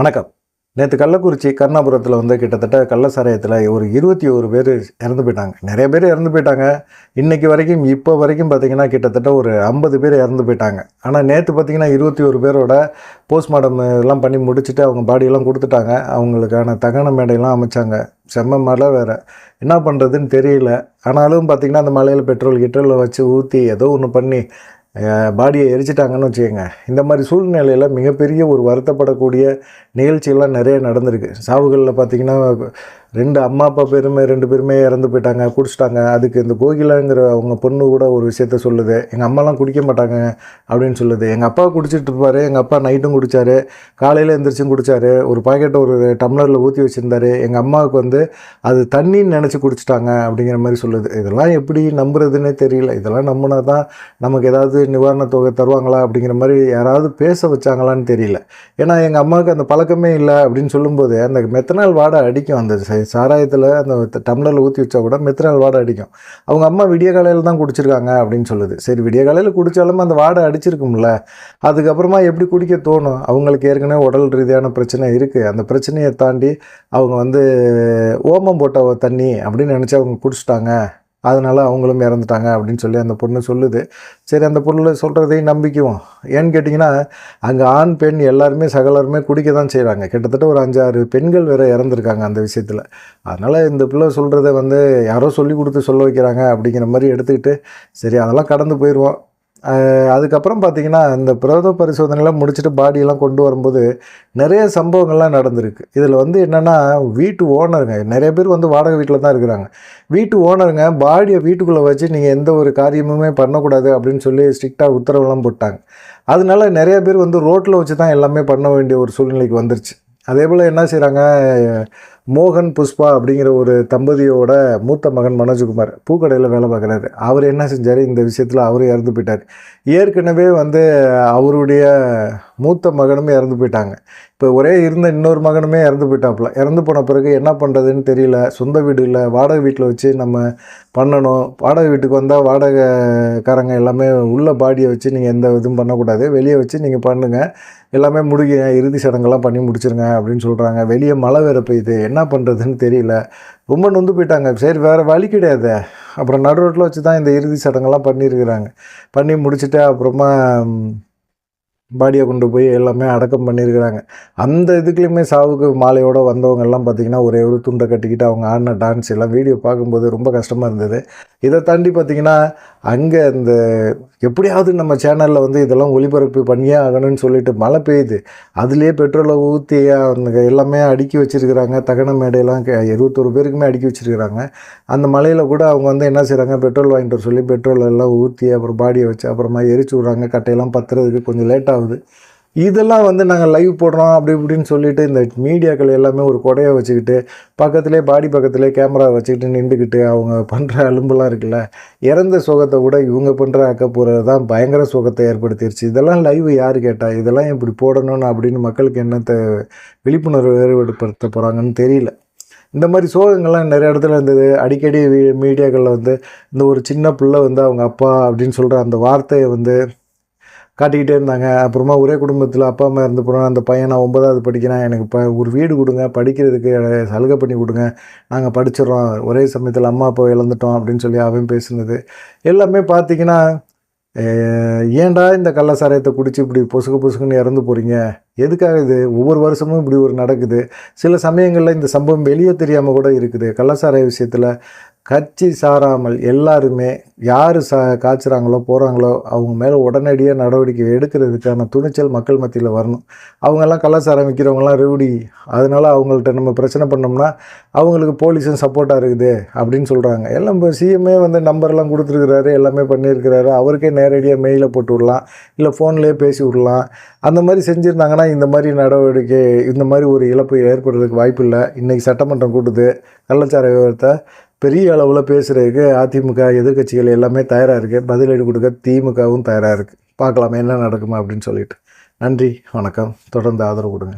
வணக்கம். நேற்று கள்ளக்குறிச்சி கருணாபுரத்தில் வந்து கிட்டத்தட்ட கள்ளசாராயத்தில் ஒரு இருபத்தி ஒரு பேர் இறந்து போயிட்டாங்க. நிறைய பேர் இறந்து போயிட்டாங்க. இன்றைக்கி வரைக்கும் இப்போ வரைக்கும் பார்த்தீங்கன்னா கிட்டத்தட்ட ஒரு ஐம்பது பேர் இறந்து போயிட்டாங்க. ஆனால் நேற்று பார்த்தீங்கன்னா இருபத்தி ஒரு பேரோட போஸ்ட்மார்ட்டம் எல்லாம் பண்ணி முடிச்சுட்டு அவங்க பாடியெல்லாம் கொடுத்துட்டாங்க. அவங்களுக்கான தகன மேடையெல்லாம் அமைச்சாங்க. செம்ம மழை வேறு. என்ன பண்ணுறதுன்னு தெரியல. ஆனாலும் பார்த்திங்கன்னா அந்த மலையில் பெட்ரோல் கிட்ரோல் வச்சு ஊற்றி ஏதோ ஒன்று பண்ணி பாடியை எரிச்சிட்டாங்கன்னு வச்சுக்கோங்க. இந்த மாதிரி சூழ்நிலையில் மிகப்பெரிய ஒரு வருத்தப்படக்கூடிய நிகழ்ச்சிகள்லாம் நிறைய நடந்திருக்கு. சாவுகளில் பார்த்தீங்கன்னா ரெண்டு அம்மா அப்பா பேருமே ரெண்டு பேருமே இறந்து போயிட்டாங்க குடிச்சிட்டாங்க. அதுக்கு இந்த கோகிலாங்கிற அவங்க பொண்ணு கூட ஒரு விஷயத்த சொல்லுது. எங்கள் அம்மாலாம் குடிக்க மாட்டாங்க அப்படின்னு சொல்லுது. எங்கள் அப்பா குடிச்சிட்டு இருப்பார். எங்கள் அப்பா நைட்டும் குடித்தார் காலையில் எந்திரிச்சும் குடித்தார் ஒரு பாக்கெட்டை ஒரு டம்ளரில் ஊற்றி வச்சுருந்தாரு. எங்கள் அம்மாவுக்கு வந்து அது தண்ணின்னு நினச்சி குடிச்சிட்டாங்க அப்படிங்கிற மாதிரி சொல்லுது. இதெல்லாம் எப்படி நம்புறதுன்னே தெரியல. இதெல்லாம் நம்பினா தான் நமக்கு ஏதாவது நிவாரண தொகை தருவாங்களா அப்படிங்கிற மாதிரி யாராவது பேச வச்சாங்களான்னு தெரியல. ஏன்னா எங்கள் அம்மாவுக்கு அந்த பழக்கமே இல்லை அப்படின்னு சொல்லும்போது அந்த மெத்தனால் வாடை அடிக்கும் அந்த சாராயத்தில் அந்த டம்ளரில் ஊற்றி வச்சா கூட மெத்தனால் வாடை அடிக்கும். அவங்க அம்மா விடிய காலையில் தான் குடிச்சிருக்காங்க அப்படின்னு சொல்லுது. சரி விடிய காலையில் குடித்தாலும் அந்த வாடை அடிச்சிருக்கும்ல. அதுக்கப்புறமா எப்படி குடிக்க தோணும்? அவங்களுக்கு ஏற்கனவே உடல் ரீதியான பிரச்சனை இருக்குது அந்த பிரச்சனையை தாண்டி அவங்க வந்து ஓமம் போட்ட தண்ணி அப்படின்னு நினச்சி அவங்க குடிச்சிட்டாங்க. அதனால் அவங்களும் இறந்துட்டாங்க அப்படின்னு சொல்லி அந்த பொண்ணு சொல்லுது. சரி அந்த பொண்ணு சொல்கிறதையும் நம்பிக்குவோம். ஏன்னு கேட்டிங்கன்னா அங்கே ஆண் பெண் எல்லாருமே சகலருமே குடிக்க தான் செய்கிறாங்க கிட்டத்தட்ட ஒரு அஞ்சாறு பெண்கள் வேறு இறந்துருக்காங்க அந்த விஷயத்தில். அதனால் இந்த பிள்ளை சொல்கிறத வந்து யாரோ சொல்லி கொடுத்து சொல்ல வைக்கிறாங்க அப்படிங்கிற மாதிரி எடுத்துக்கிட்டு சரி அதெல்லாம் கடந்து போயிடுவோம் அதுக்கப்புறம் பார்த்திங்கன்னா இந்த பிரேத பரிசோதனைலாம் முடிச்சுட்டு பாடியெல்லாம் கொண்டு வரும்போது நிறைய சம்பவங்கள்லாம் நடந்திருக்கு. இதில் வந்து என்னென்னா வீட்டு ஓனருங்க நிறைய பேர் வந்து வாடகை வீட்டில் தான் இருக்கிறாங்க. வீட்டு ஓனருங்க பாடியை வீட்டுக்குள்ளே வச்சு நீங்கள் எந்த ஒரு காரியமுமே பண்ணக்கூடாது அப்படின்னு சொல்லி ஸ்ட்ரிக்டாக உத்தரவுலாம் போட்டாங்க. அதனால நிறைய பேர் வந்து ரோட்டில் வச்சு தான் எல்லாமே பண்ண வேண்டிய ஒரு சூழ்நிலைக்கு வந்துருச்சு. அதே போல் என்ன செய்கிறாங்க மோகன் புஷ்பா அப்படிங்கிற ஒரு தம்பதியோட மூத்த மகன் மனோஜ்குமார் பூக்கடையில் வேலை பார்க்குறாரு. அவர் என்ன செஞ்சார்? இந்த விஷயத்தில் அவரும் இறந்து போயிட்டார். ஏற்கனவே வந்து அவருடைய மூத்த மகனுமே இறந்து போயிட்டாங்க. இப்போ ஒரே இருந்த இன்னொரு மகனுமே இறந்து போயிட்டாப்புல. இறந்து போன பிறகு என்ன பண்ணுறதுன்னு தெரியல. சொந்த வீடு இல்லை. வாடகை வீட்டில் வச்சு நம்ம பண்ணணும். வாடகை வீட்டுக்கு வந்தால் வாடகைக்காரங்க எல்லாமே உள்ள பாடியை வச்சு நீங்கள் எந்த இதுவும் பண்ணக்கூடாது. வெளியே வச்சு நீங்கள் பண்ணுங்கள் எல்லாமே முடிங்க இறுதி சடங்கெல்லாம் பண்ணி முடிச்சிருங்க அப்படின்னு சொல்கிறாங்க வெளியே மழை வேற பெய்யுது. என்ன என்ன பண்ணுறதுன்னு தெரியல. ரொம்ப நொந்து போயிட்டாங்க. சரி வேறு வழி கிடையாது. அப்புறம் நடு ரோட்டில் வச்சு தான் இந்த இறுதி சடங்கெல்லாம் பண்ணியிருக்கிறாங்க. பண்ணி முடிச்சுட்டு அப்புறமா பாடியை கொண்டு போய் எல்லாமே அடக்கம் பண்ணியிருக்கிறாங்க. அந்த இதுக்குலையுமே சாவுக்கு மாலையோடு வந்தவங்க எல்லாம் பார்த்திங்கன்னா ஒரே ஒரு துண்டை கட்டிக்கிட்டு அவங்க ஆடின டான்ஸ் எல்லாம் வீடியோ பார்க்கும்போது ரொம்ப கஷ்டமாக இருந்தது. இதை தாண்டி பார்த்திங்கன்னா அங்கே இந்த எப்படியாவது நம்ம சேனலில் வந்து இதெல்லாம் ஒளிபரப்பு பண்ணியே ஆகணும்னு சொல்லிட்டு மழை பெய்யுது. அதுலேயே பெட்ரோலை ஊற்றி அந்த எல்லாமே அடுக்கி வச்சிருக்கிறாங்க. தகன மேடையெல்லாம் இருபத்தொரு பேருக்குமே அடுக்கி வச்சிருக்கிறாங்க. அந்த மலையில் கூட அவங்க வந்து என்ன செய்கிறாங்க பெட்ரோல் வாங்கிட்டு வர சொல்லி பெட்ரோல் எல்லாம் ஊற்றி அப்புறம் பாடியை வச்சு அப்புறமா எரிச்சு விட்றாங்க. கட்டையெல்லாம் பத்துறதுக்கு கொஞ்சம் லேட்டாக ஆகுது. இதெல்லாம் வந்து நாங்கள் லைவ் போடுறோம் அப்படி இப்படின்னு சொல்லிட்டு இந்த மீடியாக்கள் எல்லாமே ஒரு கொடையை வச்சுக்கிட்டு பக்கத்துலேயே பாடி பக்கத்துலேயே கேமரா வச்சுக்கிட்டு நின்றுக்கிட்டு அவங்க பண்ணுற அலும்புலாம் இருக்குல்ல இறந்த சுகத்தை கூட இவங்க பண்ணுற அக்கப்புறது தான் பயங்கர சுகத்தை ஏற்படுத்திடுச்சு இதெல்லாம் லைவ் யார் கேட்டால் இதெல்லாம் இப்படி போடணும்னு அப்படின்னு மக்களுக்கு என்னத்தை விழிப்புணர்வு ஏற்படுத்த போகிறாங்கன்னு தெரியல. இந்த மாதிரி சோகங்கள்லாம் நிறைய இடத்துல இருந்தது. அடிக்கடி வீ- மீடியாக்களில் வந்து இந்த ஒரு சின்ன பிள்ளை வந்து அவங்க அப்பா அப்படின்னு சொல்கிற அந்த வார்த்தையை வந்து காட்டிக்கிட்டே இருந்தாங்க. அப்புறமா ஒரே குடும்பத்தில் அப்பா அம்மா இருந்து போனால் அந்த பையன் நான் ஒன்பதாவது படிக்கிறேன். எனக்கு இப்போ ஒரு வீடு கொடுங்க படிக்கிறதுக்கு சலுகை பண்ணி கொடுங்க. நாங்கள் படிச்சிடுறோம். ஒரே சமயத்தில் அம்மா அப்பா இழந்துட்டோம் அப்படின்னு சொல்லி அவன் பேசுனது. எல்லாமே பார்த்தீங்கன்னா ஏன்டா இந்த கள்ளசாராயத்தை குடித்து இப்படி பொசுக்கு பொசுக்குன்னு இறந்து போகிறீங்க எதுக்காக இது? ஒவ்வொரு வருஷமும் இப்படி ஒரு நடக்குது. சில சமயங்களில் இந்த சம்பவம் வெளியே தெரியாமல் கூட இருக்குது. கள்ளசாராய விஷயத்தில் கட்சி சாராமல் எல்லாருமே யார் சா காய்ச்சுறாங்களோ போகிறாங்களோ அவங்க மேலே உடனடியாக நடவடிக்கை எடுக்கிறதுக்கான துணிச்சல் மக்கள் மத்தியில் வரணும். அவங்கெல்லாம் கலாச்சாரம் விற்கிறவங்களாம் ரெவுடி. அதனால் அவங்கள்ட்ட நம்ம பிரச்சனை பண்ணோம்னா அவங்களுக்கு போலீஸும் சப்போர்ட்டாக இருக்குது அப்படின்னு சொல்கிறாங்க எல்லாம் இப்போ சிஎம்ஏ வந்து நம்பர்லாம் கொடுத்துருக்குறாரு எல்லாமே பண்ணியிருக்கிறாரு. அவருக்கே நேரடியாக மெயிலில் போட்டு விடலாம். இல்லை ஃபோன்லேயே பேசி விடலாம். அந்த மாதிரி செஞ்சுருந்தாங்கன்னா இந்த மாதிரி நடவடிக்கை இந்த மாதிரி ஒரு இழப்பு ஏற்படுறதுக்கு வாய்ப்பு இல்லை இன்றைக்கி சட்டமன்றம் கூட்டுது. கள்ளச்சார விவரத்தை பெரிய அளவில் பேசுகிறதுக்கு அதிமுக எதிர்க்கட்சிகள் எல்லாமே தயாராக இருக்குது பதிலடி கொடுக்க திமுகவும் தயாராக இருக்குது பார்க்கலாம் என்ன நடக்குமா அப்படின்னு சொல்லிட்டு. நன்றி வணக்கம். தொடர்ந்து ஆதரவு கொடுங்க.